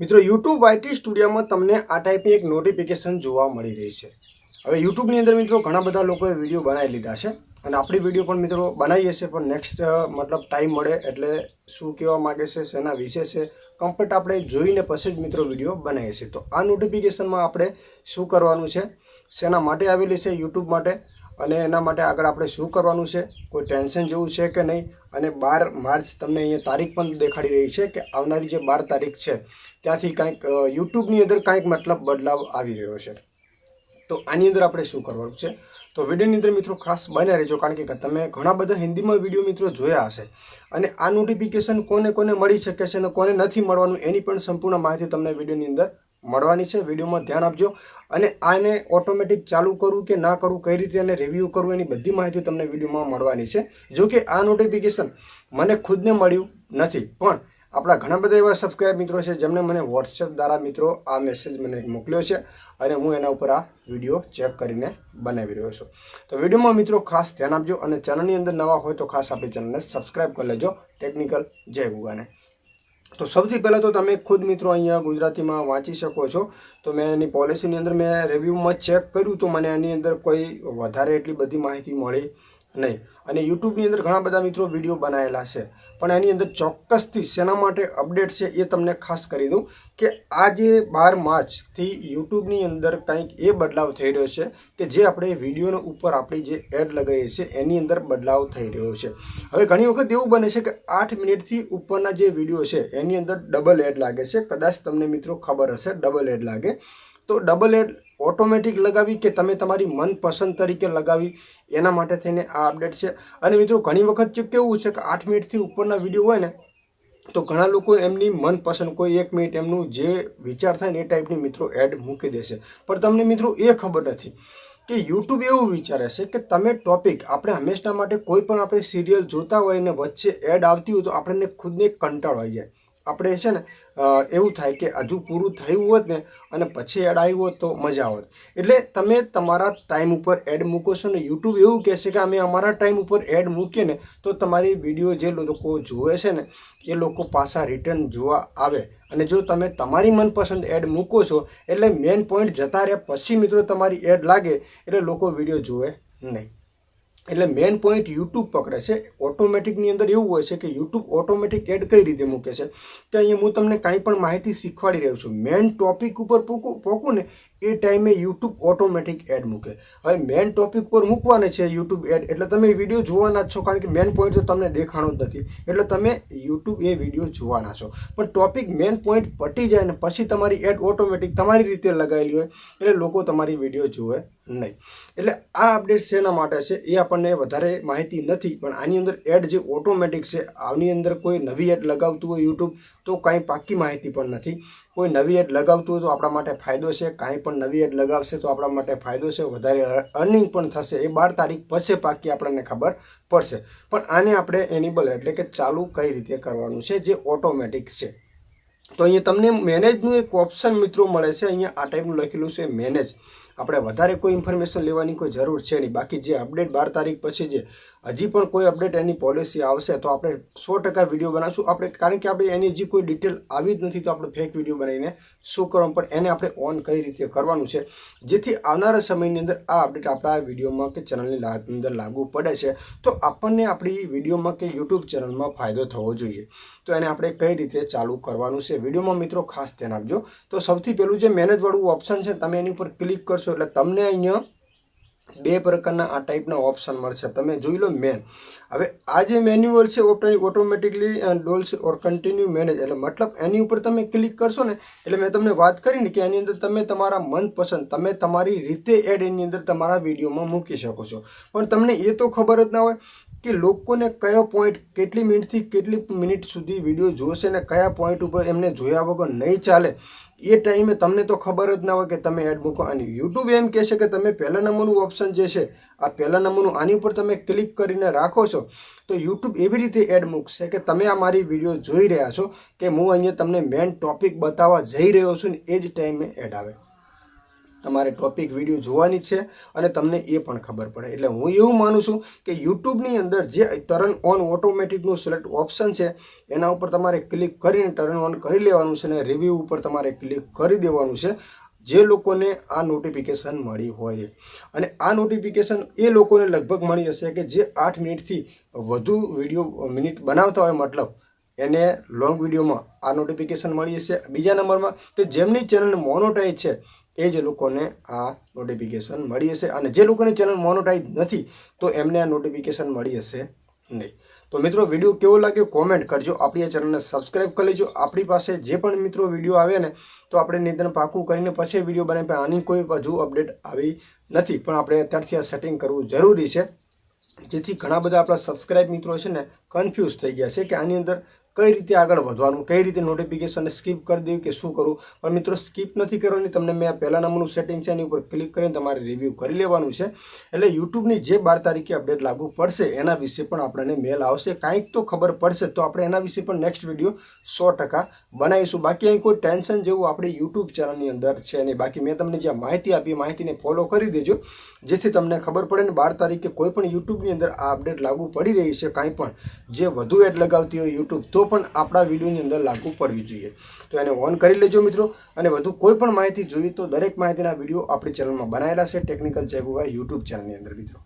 મિત્રો YouTube YT સ્ટુડિયોમાં તમને આ ટાઈપની એક નોટિફિકેશન જોવા મળી રહી છે. હવે યુટ્યુબની અંદર મિત્રો, ઘણા બધા લોકોએ વીડિયો બનાવી લીધા છે અને આપણી વીડિયો પણ મિત્રો બનાવીએ છીએ, પણ નેક્સ્ટ મતલબ ટાઈમ મળે એટલે શું કહેવા માગે છે, શેના વિશે છે કમ્પ્લીટ આપણે જોઈને પછી જ મિત્રો વીડિયો બનાવીએ છીએ. તો આ નોટિફિકેશનમાં આપણે શું કરવાનું છે, શેના માટે આવેલી છે યુટ્યુબ માટે અને એના માટે આગળ આપણે શું કરવાનું છે? કોઈ ટેન્શન જેવું છે કે નહીં? અને બાર માર્ચ તમને અહીંયા તારીખ પણ દેખાડી રહી છે કે આવનારી જે બાર તારીખ છે, ત્યાંથી કાંઈક યુટ્યુબની અંદર કાંઈક મતલબ બદલાવ આવી રહ્યો છે. તો આની અંદર આપણે શું કરવાનું છે? તો વિડીયોની અંદર મિત્રો ખાસ બન્યા રહેજો, કારણ કે તમે ઘણા બધા હિન્દીમાં વીડિયો મિત્રો જોયા હશે. અને આ નોટિફિકેશન કોને કોને મળી શકે છે અને કોને નથી મળવાનું એની પણ સંપૂર્ણ માહિતી તમને વિડીયોની અંદર મળવાની છે. વિડીયોમાં ધ્યાન આપજો. અને આને ઓટોમેટિક ચાલુ કરવું કે ના કરવું, કઈ રીતે એને રિવ્યૂ કરવું, એની બધી માહિતી તમને વિડીયોમાં મળવાની છે. જો કે આ નોટિફિકેશન મને ખુદને મળ્યું નથી. પણ આપણા ઘણા બધા એવા સબસ્ક્રાઈબ મિત્રો છે જેમણે મને વોટ્સએપ દ્વારા મિત્રો આ મેસેજ મને મોકલ્યો છે અને હું એના ઉપર આ વીડિયો ચેક કરીને બનાવી રહ્યો છું. તો વિડીયોમાં મિત્રો ખાસ ધ્યાન આપજો અને ચેનલની અંદર નવા હોય તો ખાસ આપણી ચેનલને સબસ્ક્રાઈબ કરી લેજો. ટેકનિકલ જય ગુગાને. તો સૌથી પહેલાં તો તમે ખુદ મિત્રો અહીંયા ગુજરાતીમાં વાંચી શકો છો. તો મેં એની પોલિસીની અંદર મેં રિવ્યૂમાં ચેક કર્યું, તો મને એની અંદર કોઈ વધારે એટલી બધી માહિતી મળી નહીં. અને યુટ્યુબની અંદર ઘણા બધા મિત્રો વીડિયો બનાવેલા છે. પણ એની અંદર ચોક્કસથી શેના માટે અપડેટ છે એ તમને ખાસ કરી દઉં કે આજે બાર માર્ચથી યુટ્યુબની અંદર કંઈક એ બદલાવ થઈ રહ્યો છે કે જે આપણે વિડીયોનો ઉપર આપણી જે એડ લગાવીએ છીએ એની અંદર બદલાવ થઈ રહ્યો છે. હવે ઘણી વખત એવું બને છે કે આઠ મિનિટથી ઉપરના જે વીડિયો છે એની અંદર ડબલ એડ લાગે છે. કદાચ તમને મિત્રો ખબર હશે ડબલ એડ લાગે. તો ડબલ એડ ઓટોમેટિક લગાવી કે તમે તમારી મનપસંદ તરીકે લગાવી, એના માટે થઈને આ અપડેટ છે. અને મિત્રો, ઘણી વખત કેવું છે કે આઠ મિનિટથી ઉપરના વીડિયો હોય ને, તો ઘણા લોકો એમની મનપસંદ, કોઈ એક મિનિટ એમનું જે વિચાર થાય ને એ ટાઈપની મિત્રો એડ મૂકી દેશે પણ તમને મિત્રો એ ખબર નથી કે યુટ્યુબ એવું વિચારે છે કે તમે ટોપિક આપણે હંમેશા માટે કોઈ પણ આપણે સિરિયલ જોતા હોય ને વચ્ચે એડ આવતી હોય તો આપણને ખુદને કંટાળો આવી જાય. આપણે છે ને એવું થાય કે હજુ પૂરું થયું હોત ને અને પછી એડ આવ્યું હોત તો મજા આવત. એટલે તમે તમારા ટાઈમ ઉપર એડ મૂકો છો ને, યુટ્યુબ એવું કહેશે કે અમે અમારા ટાઈમ ઉપર એડ મૂકીએ ને, તો તમારી વીડિયો જે લોકો જોવે છે ને, એ લોકો પાછા રિટર્ન જોવા આવે. અને જો તમે તમારી મનપસંદ એડ મૂકો છો, એટલે મેઇન પોઈન્ટ જતા રહ્યા, પછી મિત્રો તમારી એડ લાગે, એટલે લોકો વીડિયો જોવે નહીં. એટલે મેઇન પોઈન્ટ યુટ્યુબ પકડે છે. ઓટોમેટિકની અંદર એવું હોય છે કે યુટ્યુબ ઓટોમેટિક એડ કઈ રીતે મૂકે છે? કે અહીંયા હું તમને કાંઈ પણ માહિતી શીખવાડી રહ્યો છું. મેઇન ટોપિક ઉપર પોકું પોકું ને એ ટાઈમે યુટ્યુબ ઓટોમેટિક એડ મૂકે. હવે મેઇન ટોપિક પર મૂકવાને છે યુટ્યુબ એડ એટલે તમે વીડિયો જોવાના જ છો, કારણ કે મેઇન પોઈન્ટ તો તમને દેખાણો જ નથી. એટલે તમે યુટ્યુબ એ વીડિયો જોવાના છો. પણ ટોપિક મેઇન પોઈન્ટ પટી જાય ને પછી તમારી એડ ઓટોમેટિક તમારી રીતે લગાવેલી હોય. એટલે લોકો તમારી વીડિયો જોવે નહીં. એટલે આ અપડેટ શેના માટે છે, એ આપણને વધારે માહિતી નથી, પણ આની અંદર એડ જે ઓટોમેટિક છે, આની અંદર કોઈ નવી એડ લગાવતું હોય યુટ્યુબ તો કાંઈ પાકી માહિતી પણ નથી. કોઈ નવી એડ લગાવતું હોય તો આપણા માટે ફાયદો છે, કાંઈ પણ નવી એડ લગાવશે તો આપણા માટે ફાયદો છે, વધારે અર્નિંગ પણ થશે, એ બાર તારીખ પછી પાકી આપણને ખબર પડશે. પણ આને આપણે એનિબલ એટલે કે ચાલુ કઈ રીતે કરવાનું છે, જે ઓટોમેટિક છે. તો અહીંયા તમને મેનેજનું એક ઓપ્શન મિત્રો મળે છે, અહીંયા આ ટાઈપનું લખેલું છે મેનેજ આપણે વધારે કોઈ ઇન્ફોર્મેશન લેવાની કોઈ જરૂર છે નહીં. બાકી જે અપડેટ બાર તારીખ પછી જે હજી પણ કોઈ અપડેટ એની પોલિસી આવશે તો આપણે સો ટકા વીડિયો બનાવશું. આપણે કારણ કે આપણે એની હજી કોઈ ડિટેલ આવી જ નથી તો આપણે ફેક વીડિયો બનાવીને શું કરવાનું? પણ એને આપણે ઓન કઈ રીતે કરવાનું છે? જેથી આવનારા સમયની અંદર આ અપડેટ આપણા વિડીયોમાં કે ચેનલની અંદર લાગુ પડે છે. તો આપણને આપણી વિડીયોમાં કે યુટ્યુબ ચેનલમાં ફાયદો થવો જોઈએ. તો એને આપણે કઈ રીતે ચાલુ કરવાનું છે? વિડીયોમાં મિત્રો ખાસ ધ્યાન આપજો. તો સૌથી પહેલું જે મેનેજવાળું ઓપ્શન છે, તમે એની ઉપર ક્લિક કરશો એટલે તમને અહીંયા બે પ્રકારના આ ટાઈપના ઓપ્શન મળશે. તમે જોઈ લો મેન હવે આ જે મેન્યુઅલ છે ઓટોમેટિકલી ડોલ્સ ઓર કન્ટિન્યુ મેનેજ એટલે મતલબ એની ઉપર તમે ક્લિક કરશો ને, એટલે મેં તમને વાત કરી ને કે એની અંદર તમે તમારા મનપસંદ, તમે તમારી રીતે એડ એની અંદર તમારા વિડીયોમાં મૂકી શકો છો. પણ તમને એ તો ખબર જ ના હોય કે લોકોને કયો પોઈન્ટ કેટલી મિનિટથી કેટલી મિનિટ સુધી વીડિયો જોશે ને કયા પોઈન્ટ ઉપર એમને જોયા વગર નહીં ચાલે, એ ટાઈમે તમને તો ખબર જ ના હોય કે તમે એડ મૂકો. અને યુટ્યુબ એમ કહે છે કે તમે પહેલા નંબરનું ઓપ્શન જે છે, આ પહેલા નંબરનું આની ઉપર તમે ક્લિક કરીને રાખો છો, તો યુટ્યુબ એવી રીતે એડ મૂકશે કે તમે આ મારી વીડિયો જોઈ રહ્યા છો કે હું અહીંયા તમને મેઇન ટોપિક બતાવવા જઈ રહ્યો છું ને એ જ ટાઈમે એડ આવે. તમારે ટોપિક વીડિયો જોવાની છે અને તમને એ પણ ખબર પડે. એટલે હું એવું માનું છું કે યુટ્યુબની અંદર જે ટર્ન ઓન ઓટોમેટિકનું સિલેક્ટ ઓપ્શન છે, એના ઉપર તમારે ક્લિક કરીને ટર્ન ઓન કરી લેવાનું છે અને રિવ્યૂ ઉપર તમારે ક્લિક કરી દેવાનું છે, જે લોકોને આ નોટિફિકેશન મળી હોય. અને આ નોટિફિકેશન એ લોકોને લગભગ મળી હશે કે જે આઠ મિનિટથી વધુ વીડિયો મિનિટ બનાવતા હોય, મતલબ એને લોંગ વિડીયોમાં આ નોટિફિકેશન મળી હશે બીજા નંબરમાં કે જેમની ચેનલ મોનોટાઈઝ છે એ જ લોકોને આ નોટિફિકેશન મળી હશે. અને જે લોકોની ચેનલ મોનોટાઈઝ નથી, તો એમને આ નોટિફિકેશન મળી હશે નહીં. તો મિત્રો વીડિયો કેવો લાગ્યો કોમેન્ટ કરજો. આપણી આ ચેનલને સબસ્ક્રાઈબ કરી લેજો. આપણી પાસે જે પણ મિત્રો વીડિયો આવે ને, તો આપણે નિદાન પાકું કરીને પછી વીડિયો બને પણ આની કોઈ હજુ અપડેટ આવી નથી. પણ આપણે અત્યારથી આ સેટિંગ કરવું જરૂરી છે. જેથી ઘણા બધા આપણા સબસ્ક્રાઈબ મિત્રો છે ને કન્ફ્યુઝ થઈ ગયા છે કે આની અંદર કઈ રીતે આગળ વધવાનું, કઈ રીતે નોટિફિકેશન સ્કીપ કરી દેવું કે શું કરવું? પણ મિત્રો સ્કીપ નથી કરવાની. તમને મેં પહેલા નંબરનું સેટિંગ છે, એની ઉપર ક્લિક કરીને તમારે રિવ્યૂ કરી લેવાનું છે. એટલે યુટ્યુબની જે બાર તારીખે અપડેટ લાગુ પડશે, એના વિશે પણ આપણને મેલ આવશે. કાંઈક તો ખબર પડશે, તો આપણે એના વિશે પણ નેક્સ્ટ વીડિયો સો ટકા બનાવીશું. બાકી અહીં કોઈ ટેન્શન જેવું આપણી યુટ્યુબ ચેનલની અંદર છે નહીં. બાકી મેં તમને જે માહિતી આપી માહિતીને ફોલો કરી દેજો. જેથી તમને ખબર પડે ને બાર તારીખે કોઈ પણ યુટ્યુબની અંદર આ અપડેટ લાગુ પડી રહી છે, કાંઈ પણ. જે વધુ એડ લગાવતી હોય યુટ્યુબ, તો પણ આપણા વિડીયોની અંદર લાગુ પડવી જોઈએ. તો એને ઓન કરી લેજો મિત્રો. અને વધુ કોઈ પણ માહિતી જોઈએ તો દરેક માહિતીના વીડિયો આપણી ચેનલમાં બનાવેલા છે. ટેકનિકલ ચેકુગા યુટ્યુબ ચેનલની અંદર મિત્રો.